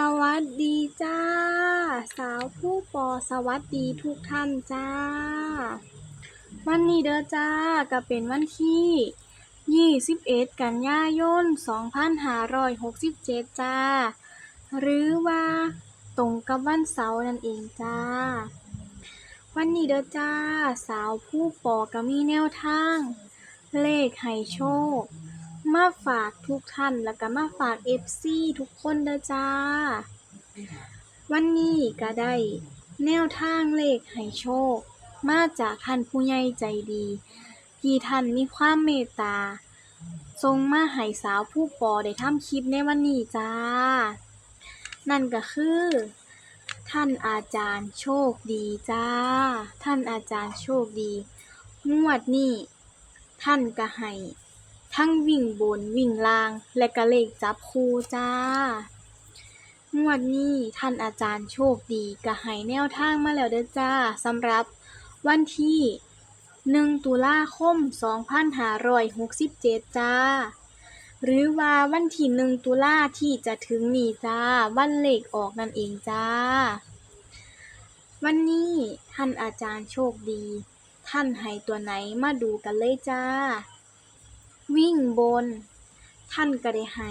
สวัสดีจ้า สาวผู้ปอสวัสดีทุกท่านจ้า วันนี้เด้อจ้าก็เป็นวันที่ 21 กันยายน 2567 จ้า หรือว่าตรงกับวันเสาร์นั่นเองจ้า วันนี้เด้อจ้า สาวผู้ปอก็มีแนวทาง เลขให้โชค มาฝากทุกท่านแล้วก็มาฝาก FC ทุกคนเด้อจ้า วันนี้ก็ได้แนวทางเลขให้โชค มาจากท่านผู้ใหญ่ใจดีที่ท่านมีความเมตตาทรงมาให้สาวผู้ปอได้ทำคลิปในวันนี้จ้า นั่นก็คือ ท่านอาจารย์โชคดีจ้า ท่านอาจารย์โชคดี งวดนี้ท่านก็ให้ ทั้งวิ่งบนวิ่งล่าง และก็เลขจับคู่จ้างวดนี้ท่านอาจารย์โชคดีก็ให้แนวทางมาแล้วเด้อจ้าสำหรับวันที่ 1 ตุลาคม 2567 จ้า หรือว่าวันที่ 1 ตุลาที่จะถึงนี้จ้า วันเลขออกนั่นเองจ้า วันนี้ท่านอาจารย์โชคดี ท่านให้ตัวไหนมาดูกันเลยจ้า วิ่งบน ท่านก็ได้ให้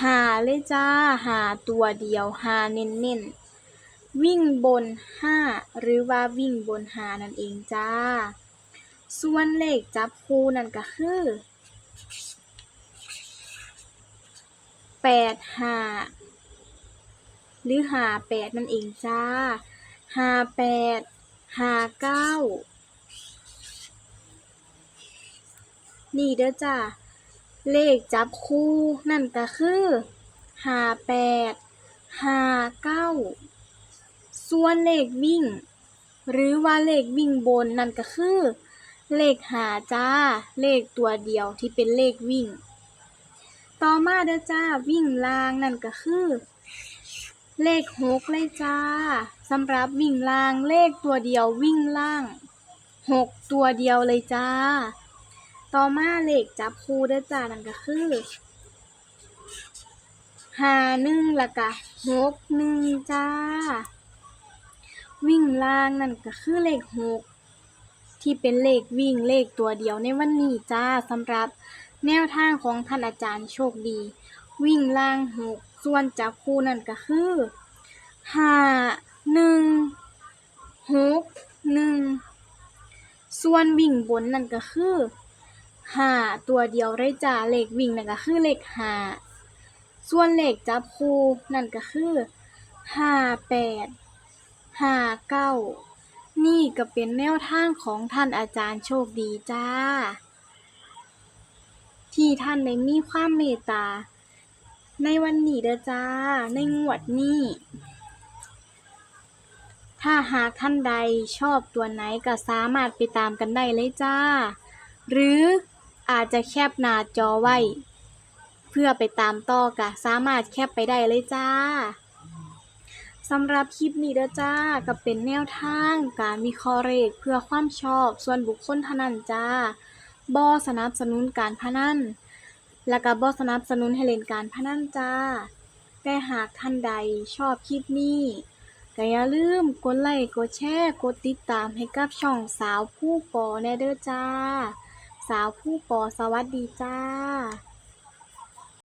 หาเลยจ้าหาตัวเดียวหาเน้นๆวิ่งบนห้าหรือว่าวิ่งบนหานั่นเองจ้า ส่วนเลขจับคู่นั่นก็คือแปดหาหรือหาแปดนั่นเองจ้าหาแปดหาเก้า นี่เด้อจ้าเลขจับคู่นั่นก็คือห้าแปดห้าเก้าส่วนเลขวิ่ง หรือว่าเลขวิ่งบนนั่นก็คือ เลขหาจ้า เลขตัวเดียวที่เป็นเลขวิ่ง ต่อมาเด้อจ้าวิ่งล่างนั่นก็คือ เลขหกเลยจ้าสำหรับวิ่งล่างเลขตัวเดียววิ่งล่างหกตัวเดียวเลยจ้า ต่อมาเลขจับคู่เด้อจ้านั่นก็คือห้าหนึ่งล้วก็หกหนึ่งจ้า วิ่งล่างนั่นก็คือเลขหกที่เป็นเลขวิ่งเลขตัวเดียวในวันนี้จ้าสำหรับแนวทางของท่านอาจารย์โชคดี วิ่งล่างหกส่วนจับคู่นั่นก็คือห้าหนึ่งหกหนึ่งส่วนวิ่งบนนั่นก็คือ ห้าตัวเดียวเลยจ้าเลขวิ่งนั่นก็คือเลขห้าส่วนเลขจับคู่นั่นก็คือห้าแปดห้าเก้านี่ก็เป็นแนวทางของท่านอาจารย์โชคดีจ้า ที่ท่านได้มีความเมตตา ในวันนี้เด้อจ้า ในงวดนี้ ถ้าหากท่านใดชอบตัวไหนก็สามารถไปตามกันได้เลยจ้า หรือ อาจจะแคปหน้าจอไว้ เพื่อไปตามต่อก็สามารถแคปไปได้เลยจ้าสำหรับคลิปนี้เด้อจ้าก็เป็นแนวทางการมีคอเลขเพื่อความชอบส่วนบุคคลเท่านั้นจ้าบ่สนับสนุนการพนันและก็บ่สนับสนุนให้เล่นการพนันจ้า แต่หากท่านใดชอบคลิปนี้ก็อย่าลืมกดไลค์กดแชร์กดติดตามให้กับช่องสาวผู้ปอแน่เด้อจ้า สาวผู้ปอสวัสดีจ้า